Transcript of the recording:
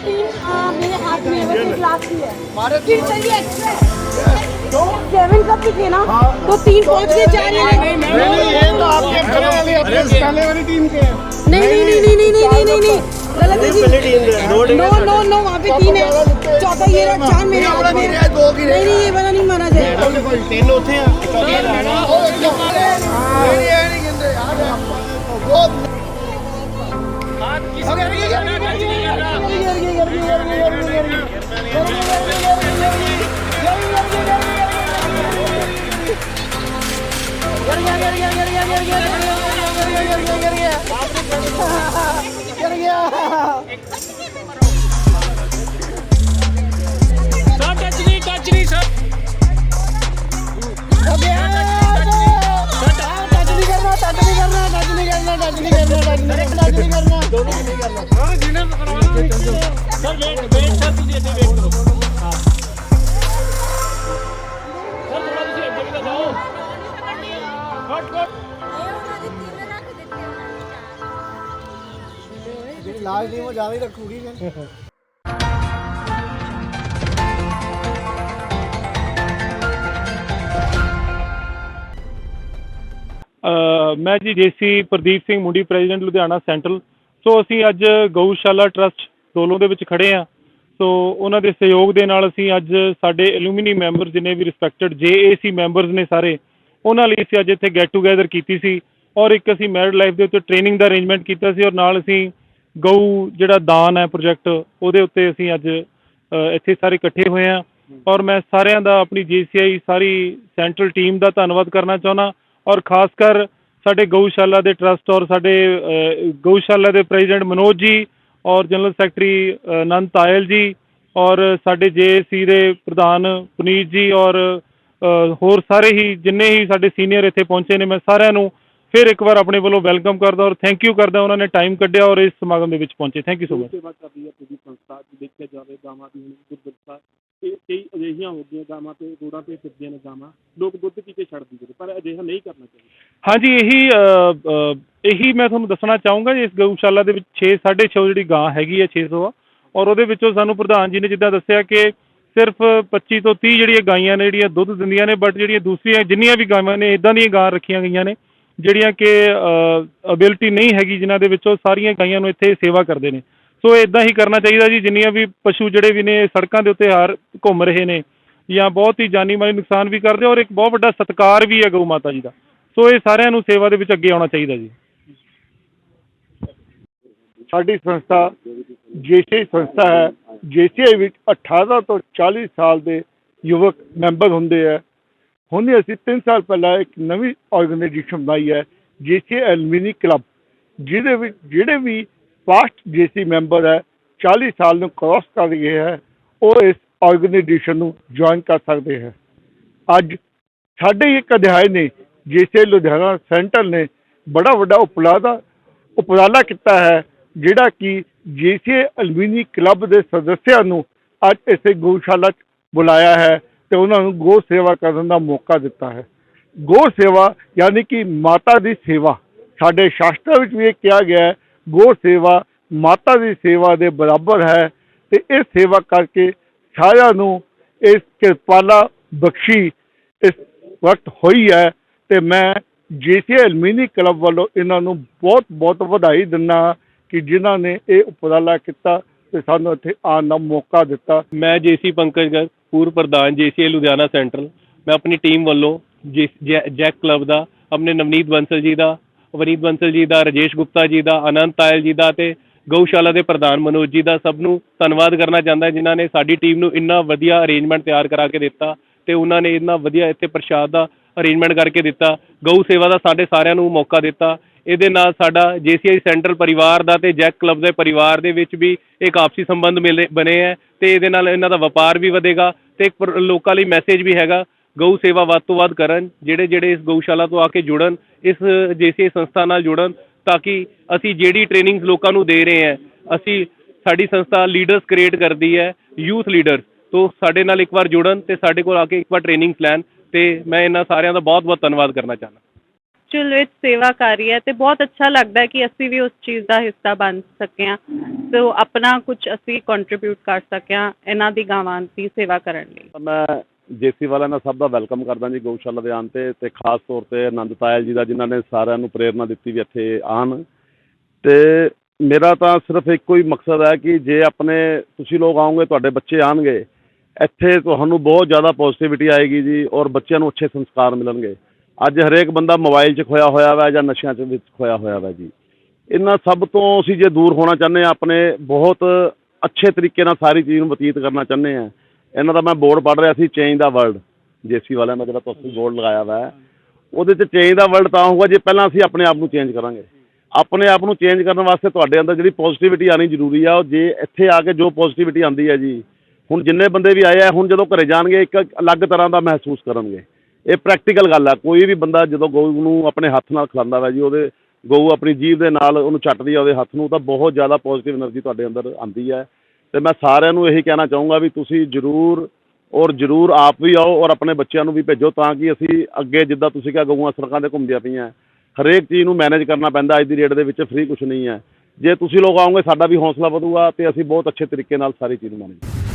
Team मेरे हाथ में है क्लास की है फिर चलिए सेवन कप थे ना तो तीन पहुँचने जा रहे हैं ये तो आपके पहले वाली टीम के नहीं नहीं नहीं नहीं नहीं नहीं नहीं नहीं गलत है नो नो नो वहाँ पे तीन है चौथा ये रहा चार मेरे हाथ में नहीं नहीं ये वाला नहीं माना जाएगा तीन होते हैं ਗਿਰ ਗਿਆ ਗਿਰ ਗਿਆ ਗਿਰ ਗਿਆ ਗਿਰ ਗਿਆ ਗਿਰ ਗਿਆ ਗਿਰ ਗਿਆ ਗਿਰ ਗਿਆ ਸਭ ਟੱਚ ਨਹੀਂ ਟੱਚ ਨਹੀਂ ਸਭ ਹੋ ਗਿਆ ਟੱਚ ਨਹੀਂ ਕਰਨਾ ਟੱਚ ਨਹੀਂ ਕਰਨਾ ਟੱਚ ਨਹੀਂ ਕਰਨਾ ਟੱਚ ਨਹੀਂ ਕਰਨਾ ਟੱਚ ਨਹੀਂ ਕਰਨਾ ਟੱਚ ਨਹੀਂ ਕਰਨਾ ਦੋਨੋਂ ਨਹੀਂ ਕਰਨਾ ਹਾਂ ਜਿਹਨੇ ਪਕੜਾਉਣਾ ਸਰ, ਵੇਟ ਵੇਟ, ਸਰ, ਤੁਸੀਂ ਇੱਥੇ ਵੇਟ ਕਰੋ। ਉਹ ਜ਼ਿਆਦਾ ਰੱਖੂਗੀ ਫਿਰ। ਅ, ਮੈਂ ਜੀ JC Pradeep Singh Mundi president Ludhiana central. So ਅਸੀਂ ਅੱਜ ਗਊਸ਼ਾਲਾ ਟਰਸਟ ਦੋਲੋਂ ਦੇ ਵਿੱਚ ਖੜੇ ਆ ਸੋ ਉਹਨਾਂ ਦੇ ਸਹਿਯੋਗ ਦੇ ਨਾਲ ਅਸੀਂ ਅੱਜ ਸਾਡੇ ਐਲੂਮੀਨੀ ਮੈਂਬਰ ਜਿਨੇ ਵੀ ਰਿਸਪੈਕਟਡ ਜੇਏਸੀ ਮੈਂਬਰਸ ਨੇ ਸਾਰੇ ਉਹਨਾਂ ਲਈ ਅਸੀਂ ਅੱਜ ਇੱਥੇ ਗੈਟ ਟੂਗੇਦਰ ਕੀਤੀ ਸੀ। ਔਰ ਇੱਕ ਅਸੀਂ ਮੈਰਿਡ ਲਾਈਫ ਦੇ ਉੱਤੇ ਟ੍ਰੇਨਿੰਗ ਦਾ ਅਰੇਂਜਮੈਂਟ ਕੀਤਾ ਸੀ। ਔਰ ਨਾਲ ਅਸੀਂ ਗਊ ਜਿਹੜਾ ਦਾਨ ਹੈ ਪ੍ਰੋਜੈਕਟ ਉਹਦੇ ਉੱਤੇ ਅਸੀਂ ਅੱਜ ਇੱਥੇ ਸਾਰੇ ਇਕੱਠੇ ਹੋਏ ਆ ਔਰ ਮੈਂ ਸਾਰਿਆਂ ਦਾ ਆਪਣੀ ਜੀਸੀਆਈ ਸਾਰੀ ਸੈਂਟਰਲ ਟੀਮ ਦਾ ਧੰਨਵਾਦ ਕਰਨਾ ਚਾਹੁੰਦਾ। ਔਰ ਖਾਸ ਕਰ ਸਾਡੇ ਗਊਸ਼ਾਲਾ ਦੇ ਟਰਸਟ ਔਰ ਸਾਡੇ ਗਊਸ਼ਾਲਾ ਦੇ ਪ੍ਰੈਜ਼ੀਡੈਂਟ ਮਨੋਜ ਜੀ ਔਰ ਜਨਰਲ ਸੈਕਟਰੀ ਅ, ਅਨੰਤ ਤਾਇਲ ਜੀ ਔਰ ਸਾਡੇ ਜੇਏਸੀ ਦੇ ਪ੍ਰਧਾਨ ਪੁਨੀਤ ਜੀ ਔਰ ਹੋਰ ਸਾਰੇ ਹੀ ਜਿੰਨੇ ਹੀ ਸਾਡੇ ਸੀਨੀਅਰ ਇੱਥੇ ਪਹੁੰਚੇ ਨੇ ਮੈਂ ਸਾਰਿਆਂ ਨੂੰ ਫਿਰ ਇੱਕ ਵਾਰ ਆਪਣੇ ਵੱਲੋਂ ਵੈਲਕਮ ਕਰਦਾ ਔਰ ਥੈਂਕ ਯੂ ਕਰਦਾ ਉਹਨਾਂ ਨੇ ਟਾਈਮ ਕੱਢਿਆ ਔਰ ਇਸ ਸਮਾਗਮ ਦੇ ਵਿੱਚ ਪਹੁੰਚੇ। ਥੈਂਕ ਯੂ ਸੋ ਮਚ ਸੇਵਾ ਕਰਦੀ ਹੈ ਪੂਰੀ ਸੰਸਥਾ ਜੇ ਦੇਖਿਆ ਜਾਵੇ ਗਾਵਾਂ ਦੀ ਹੁਣ ਗੁਰਦੁਆਰਾ। ਇਹ ਕਈ ਅਜਿਹੀਆਂ ਹੋ ਗਈਆਂ ਗਾਵਾਂ ਤੇ ਰੋਡਾਂ ਤੇ ਫਿਰਦੀਆਂ ਨੇ ਗਾਵਾਂ। ਲੋਕ ਦੁੱਧ ਪੀ ਕੇ ਛੱਡ ਦਿੰਦੇ ਪਰ ਅਜਿਹਾ ਨਹੀਂ ਕਰਨਾ ਚਾਹੀਦਾ। ਹਾਂਜੀ ਇਹੀ ਅ, ਅ, ਇਹੀ ਮੈਂ ਤੁਹਾਨੂੰ ਦੱਸਣਾ ਚਾਹੂੰਗਾ ਜੀ ਇਸ ਗਊਸ਼ਾਲਾ ਦੇ ਵਿੱਚ 6 6.5 ਜਿਹੜੀ ਗਾਂ ਹੈਗੀ ਹੈ 600 ਆ। ਔਰ ਉਹਦੇ ਵਿੱਚੋਂ ਸਾਨੂੰ ਪ੍ਰਧਾਨ ਜੀ ਨੇ ਜਿੱਦਾਂ ਦੱਸਿਆ ਕਿ ਸਿਰਫ 25 ਤੋਂ 30 ਜਿਹੜੀਆਂ ਗਾਈਆਂ ਨੇ ਜਿਹੜੀਆਂ ਦੁੱਧ ਦਿੰਦੀਆਂ ਨੇ ਬਟ ਜਿਹੜੀਆਂ ਦੂਸਰੀਆਂ ਜਿੰਨੀਆਂ ਵੀ ਗਾਵਾਂ ਨੇ ਇਦਾਂ ਦੀਆਂ ਗਾਂ ਰੱਖੀਆਂ ਗਈਆਂ ਨੇ। ਜਿਹੜੀਆਂ ਕਿ ਅਬਿਲਿਟੀ ਨਹੀਂ ਹੈਗੀ ਜਿਨ੍ਹਾਂ ਦੇ ਵਿੱਚੋਂ ਸਾਰੀਆਂ ਗਾਈਆਂ ਨੂੰ ਇੱਥੇ ਸੇਵਾ ਕਰਦੇ ਨੇ। ਸੋ ਇਦਾਂ ਹੀ ਕਰਨਾ ਚਾਹੀਦਾ ਜੀ, ਜਿੰਨੀਆਂ ਵੀ ਪਸ਼ੂ ਜਿਹੜੇ ਵੀ ਨੇ, ਸੜਕਾਂ ਦੇ ਉੱਤੇ ਹਾਰ ਘੁੰਮ ਰਹੇ ਨੇ, ਜਾਂ ਬਹੁਤ ਹੀ ਜਾਨੀ ਮਾਲੀ ਨੁਕਸਾਨ ਵੀ ਕਰਦੇ, ਔਰ ਇੱਕ ਬਹੁਤ ਵੱਡਾ ਸਤਿਕਾਰ ਵੀ ਹੈ ਗਊ ਮਾਤਾ ਜੀ ਦਾ। ਸੋ ਇਹ ਸਾਰਿਆਂ ਨੂੰ ਸੇਵਾ ਦੇ ਵਿੱਚ ਅੱਗੇ ਆਉਣਾ ਚਾਹੀਦਾ ਜੀ। ਸਾਡੀ ਸੰਸਥਾ, ਜੇਸੀ ਸੰਸਥਾ ਹੈ, ਜੇਸੀ ਵਿੱਚ 18 ਤੋਂ 40 ਸਾਲ ਦੇ ਯੁਵਕ ਮੈਂਬਰ ਹੁੰਦੇ ਹੈ ਹੁਣ ਅਸੀਂ 3 ਸਾਲ ਪਹਿਲਾਂ ਇੱਕ ਨਵੀਂ ਆਰਗੇਨਾਈਜੇਸ਼ਨ ਬਣਾਈ ਹੈ ਜੇਸੀ ਐਲਮੀਨੀ ਕਲੱਬ ਜਿਹਦੇ ਵਿੱਚ ਜਿਹੜੇ ਵੀ ਪਾਸਟ ਜੇਸੀ ਮੈਂਬਰ ਹੈ 40 ਸਾਲ ਨੂੰ ਕ੍ਰਾਸ ਕਰ ਗਏ ਹੈ, ਉਹ ਇਸ ਆਰਗੇਨਾਈਜੇਸ਼ਨ ਨੂੰ ਜੁਆਇਨ ਕਰ ਸਕਦੇ ਹੈ। ਅੱਜ ਸਾਡੇ ਇੱਕ ਅਧਿਆਇ ਨੇ ਜੇਸੇ ਲੁਧਿਆਣਾ ਸੈਂਟਰ ਨੇ ਬੜਾ ਵੱਡਾ ਉਪਰਾਲਾ ਉਪਰਾਲਾ ਕੀਤਾ ਹੈ, ਜਿਹੜਾ ਕਿ ਜੇਸੇ ਅਲਮੀਨੀ ਕਲੱਬ ਦੇ ਸਦੱਸਿਆਂ ਨੂੰ ਅੱਜ ਇਸੇ ਗਊਸ਼ਾਲਾ 'ਚ ਬੁਲਾਇਆ ਹੈ। ਤੇ ਉਹਨਾਂ ਨੂੰ ਗੋ ਸੇਵਾ ਕਰਨ ਦਾ ਮੌਕਾ ਦਿੱਤਾ ਹੈ। ਗੋ ਸੇਵਾ ਯਾਨੀ ਕਿ ਮਾਤਾ ਦੀ ਸੇਵਾ। ਸਾਡੇ ਸ਼ਾਸਤਰ ਵਿੱਚ ਵੀ ਇਹ ਕਿਹਾ ਗਿਆ ਹੈ, ਗੋ ਸੇਵਾ ਮਾਤਾ ਦੀ ਸੇਵਾ ਦੇ ਬਰਾਬਰ ਹੈ ਤੇ ਇਹ ਸੇਵਾ ਕਰਕੇ ਸਾਰਿਆਂ ਨੂੰ ਇਸ ਕਿਰਪਾਲਾ ਬਖਸ਼ੀ ਇਸ ਵਕਤ ਹੋਈ ਹੈ ਤੇ ਮੈਂ ਜੇਸੀ ਅਲਮੀਨੀ ਕਲੱਬ ਵੱਲੋਂ ਇਹਨਾਂ ਨੂੰ ਬਹੁਤ ਬਹੁਤ ਵਧਾਈ ਦਿੰਦਾ ਕਿ ਜਿਨ੍ਹਾਂ ਨੇ ਇਹ ਉਪਰਾਲਾ ਕੀਤਾ। ਤੇ ਸਾਨੂੰ ਇੱਥੇ ਆਉਣ ਦਾ ਮੌਕਾ ਦਿੱਤਾ। ਮੈਂ ਜੇਸੀ ਪੰਕਜ ਗਰ ਪੂਰਵ ਪ੍ਰਧਾਨ ਜੇਸੀਏ ਲੁਧਿਆਣਾ ਸੈਂਟਰਲ। ਮੈਂ ਆਪਣੀ ਟੀਮ ਵੱਲੋਂ ਜੇ- ਜੈ- ਜੈਕ ਕਲੱਬ ਦਾ, ਆਪਣੇ ਨਵਨੀਤ ਬੰਸਲ ਜੀ ਦਾ, ਵਨੀਤ ਬੰਸਲ ਜੀ ਦਾ, ਰਜੇਸ਼ ਗੁਪਤਾ ਜੀ ਦਾ ਅਨੰਤ ਤਾਇਲ ਜੀ ਦਾ ਤੇ ਗਊਸ਼ਾਲਾ ਦੇ ਪ੍ਰਧਾਨ ਮਨੋਜ ਜੀ ਦਾ ਸਭ ਨੂੰ ਧੰਨਵਾਦ ਕਰਨਾ ਚਾਹੁੰਦਾ ਜਿਨ੍ਹਾਂ ਨੇ ਸਾਡੀ ਟੀਮ ਨੂੰ ਇੰਨਾ ਵਧੀਆ ਅਰੇਂਜਮੈਂਟ ਤਿਆਰ ਕਰਾ ਕੇ ਦਿੱਤਾ ਤੇ ਉਹਨਾਂ ਨੇ ਇੰਨਾ ਵਧੀਆ ਇੱਥੇ ਪ੍ਰਸ਼ਾਦ ਦਾ ਅਰੇਂਜਮੈਂਟ ਕਰਕੇ ਦਿੱਤਾ। ਗਊ ਸੇਵਾ ਦਾ ਸਾਡੇ ਸਾਰਿਆਂ ਨੂੰ ਮੌਕਾ ਦਿੱਤਾ। ਇਹਦੇ ਨਾਲ ਸਾਡਾ ਜੇਸੀਆਈ ਸੈਂਟਰਲ ਪਰਿਵਾਰ ਦਾ ਤੇ ਜੈਕ ਕਲੱਬ ਦੇ ਪਰਿਵਾਰ ਦੇ ਵਿੱਚ ਵੀ ਇੱਕ ਆਪਸੀ ਸੰਬੰਧ ਮਿਲੇ, ਬਣੇ ਹੈ ਤੇ ਇਹਦੇ ਨਾਲ ਇਹਨਾਂ ਦਾ ਵਪਾਰ ਵੀ ਵਧੇਗਾ ਤੇ ਇੱਕ ਪਰ- ਲੋਕਾਂ ਲਈ ਮੈਸੇਜ ਵੀ ਹੈਗਾ, ਗਊ ਸੇਵਾ ਵੱਧ ਤੋਂ ਵੱਧ ਕਰਨ, ਜਿਹੜੇ ਜਿਹੜੇ ਇਸ ਗਊਸ਼ਾਲਾ ਤੋਂ ਆ ਕੇ ਜੁੜਨ, ਇਸ ਜੇਸੀਆਈ ਸੰਸਥਾ ਨਾਲ ਜੁੜਨ, ਤਾਂ ਕਿ ਅਸੀਂ ਜਿਹੜੀ ਟ੍ਰੇਨਿੰਗਸ ਲੋਕਾਂ ਨੂੰ ਦੇ ਰਹੇ ਹਾਂ, ਅਸੀਂ ਸਾਡੀ ਸੰਸਥਾ ਲੀਡਰਸ ਕ੍ਰੀਏਟ ਕਰਦੀ ਹੈ ਯੂਥ ਲੀਡਰਸ ਤੋਂ ਸਾਡੇ ਨਾਲ ਇੱਕ ਵਾਰ ਜੁੜਨ ਤੇ ਸਾਡੇ ਕੋਲ ਆ ਕੇ ਇੱਕ ਵਾਰ ਟ੍ਰੇਨਿੰਗਸ ਲੈਣ ਤੇ ਮੈਂ ਇਹਨਾਂ ਸਾਰਿਆਂ ਦਾ ਬਹੁਤ ਬਹੁਤ ਧੰਨਵਾਦ ਕਰਨਾ ਚਾਹੁੰਦਾ। ਐਕਚੁਅਲ ਵਿੱਚ ਸੇਵਾ ਕਰ ਰਹੀ ਹੈ ਤੇ ਬਹੁਤ ਅੱਛਾ ਲੱਗਦਾ ਕਿ ਅਸੀਂ ਵੀ ਉਸ ਚੀਜ਼ ਦਾ ਹਿੱਸਾ ਬਣ ਸਕੇ ਹਾਂ ਸੋ ਆਪਣਾ ਕੁਝ ਅਸੀਂ ਕੰਟਰੀਬਿਊਟ ਕਰ ਸਕਿਆ ਇਹਨਾਂ ਦੀ ਗਾਵਾਂ ਦੀ ਸੇਵਾ ਕਰਨ ਲਈ। ਮੈਂ ਜੇਸੀ ਵਾਲਿਆਂ ਦਾ ਸਭ ਦਾ ਵੈਲਕਮ ਕਰਦਾ ਜੀ ਗਊਸ਼ਾਲਾ ਦੇ ਆਉਣ ਤੇ ਤੇ ਖਾਸ ਤੌਰ ਤੇ ਆਨੰਦ ਤਾਇਲ ਜੀ ਦਾ ਜਿਨ੍ਹਾਂ ਨੇ ਸਾਰਿਆਂ ਨੂੰ ਪ੍ਰੇਰਣਾ ਦਿੱਤੀ ਵੀ ਇੱਥੇ ਆਣ ਤੇ ਮੇਰਾ ਤਾਂ ਸਿਰਫ ਇੱਕੋ ਹੀ ਮਕਸਦ ਹੈ ਕਿ ਜੇ ਆਪਣੇ ਤੁਸੀਂ ਲੋਕ ਆਓਗੇ, ਤੁਹਾਡੇ ਬੱਚੇ ਆਣਗੇ ਇੱਥੇ ਤੁਹਾਨੂੰ ਬਹੁਤ ਜ਼ਿਆਦਾ ਪੋਜ਼ਿਟਿਵਿਟੀ ਆਏਗੀ ਜੀ ਔਰ ਬੱਚਿਆਂ ਨੂੰ ਅੱਛੇ ਸੰਸਕਾਰ ਮਿਲਣਗੇ। ਅੱਜ ਹਰੇਕ ਬੰਦਾ ਮੋਬਾਈਲ 'ਚ ਖੋਇਆ ਹੋਇਆ ਵਾ ਜਾਂ ਨਸ਼ਿਆਂ 'ਚ ਵਿੱਚ ਖੋਇਆ ਹੋਇਆ ਵਾ ਜੀ। ਇਹਨਾਂ ਸਭ ਤੋਂ ਅਸੀਂ ਜੇ ਦੂਰ ਹੋਣਾ ਚਾਹੁੰਦੇ ਹਾਂ, ਆਪਣੇ ਬਹੁਤ ਅੱਛੇ ਤਰੀਕੇ ਨਾਲ ਸਾਰੀ ਚੀਜ਼ ਨੂੰ ਬਤੀਤ ਕਰਨਾ ਚਾਹੁੰਦੇ ਹਾਂ। ਇਹਨਾਂ ਦਾ ਮੈਂ ਬੋਰਡ ਪੜ੍ਹ ਰਿਹਾ ਸੀ ਚੇਂਜ ਦਾ ਵਰਲਡ ਜੇਸੀ ਵਾਲਿਆਂ ਦਾ ਜਿਹੜਾ ਤੁਸੀਂ ਬੋਰਡ ਲਗਾਇਆ ਵਾ। ਉਹਦੇ 'ਚ ਚੇਂਜ ਦਾ ਵਰਲਡ ਤਾਂ ਹੋਊਗਾ ਜੇ ਪਹਿਲਾਂ ਅਸੀਂ ਆਪਣੇ ਆਪ ਨੂੰ ਚੇਂਜ ਕਰਾਂਗੇ। ਆਪਣੇ ਆਪ ਨੂੰ ਚੇਂਜ ਕਰਨ ਵਾਸਤੇ ਤੁਹਾਡੇ ਅੰਦਰ ਜਿਹੜੀ ਪੋਜ਼ਿਟਿਵਿਟੀ ਆਣੀ ਜ਼ਰੂਰੀ ਆ, ਉਹ ਜੇ ਇੱਥੇ ਆ ਕੇ ਜੋ ਪੋਜ਼ਿਟਿਵਿਟੀ ਆਂਦੀ ਹੈ ਜੀ। ਹੁਣ ਜਿੰਨੇ ਬੰਦੇ ਵੀ ਆਏ ਆ, ਹੁਣ ਜਦੋਂ ਘਰੇ ਜਾਣਗੇ, ਇੱਕ ਅਲੱਗ ਤਰ੍ਹਾਂ ਦਾ ਮਹਿਸੂਸ ਕਰਨਗੇ। ਇਹ ਪ੍ਰੈਕਟੀਕਲ ਗੱਲ ਆ। ਕੋਈ ਵੀ ਬੰਦਾ ਜਦੋਂ ਗਊ ਨੂੰ ਆਪਣੇ ਹੱਥ ਨਾਲ ਖਿਲਾਉਂਦਾ ਵਾ ਜੀ, ਉਹਦੇ ਗਊ ਆਪਣੀ ਜੀਭ ਦੇ ਨਾਲ ਉਹਨੂੰ ਚੱਟਦੀ ਆ ਉਹਦੇ ਹੱਥ ਨੂੰ, ਤਾਂ ਬਹੁਤ ਜ਼ਿਆਦਾ ਪੋਜ਼ਿਟਿਵ એનર્ਜੀ ਤੁਹਾਡੇ ਅੰਦਰ ਆਉਂਦੀ ਹੈ ਤੇ ਮੈਂ ਸਾਰਿਆਂ ਨੂੰ ਇਹੀ ਕਹਿਣਾ ਚਾਹੂੰਗਾ ਵੀ ਤੁਸੀਂ ਜ਼ਰੂਰ ਔਰ ਜ਼ਰੂਰ ਆਪ ਵੀ ਆਓ ਔਰ ਆਪਣੇ ਬੱਚਿਆਂ ਨੂੰ ਵੀ ਭੇਜੋ ਤਾਂ ਕਿ ਅਸੀਂ ਅੱਗੇ ਜਿੱਦਾਂ ਤੁਸੀਂ ਕਿਹਾ ਗਊਆਂ ਸੜਕਾਂ 'ਤੇ ਘੁੰਮਦੀਆਂ ਪਈਆਂ। ਹਰੇਕ ਚੀਜ਼ ਨੂੰ ਮੈਨੇਜ ਕਰਨਾ ਪੈਂਦਾ, ਅੱਜ ਦੀ ਰੇਟ ਦੇ ਵਿੱਚ ਫ੍ਰੀ ਕੁਝ ਨਹੀਂ ਹੈ ਜੇ ਤੁਸੀਂ ਲੋਕ ਆਓਗੇ, ਸਾਡਾ ਵੀ ਹੌਸਲਾ ਵਧੂਗਾ ਤੇ ਅਸੀਂ ਬਹੁਤ ਅੱਛੇ ਤਰੀਕੇ ਨਾਲ ਸਾਰੀ ਚੀਜ਼ ਨੂੰ ਮੈਨੇਜ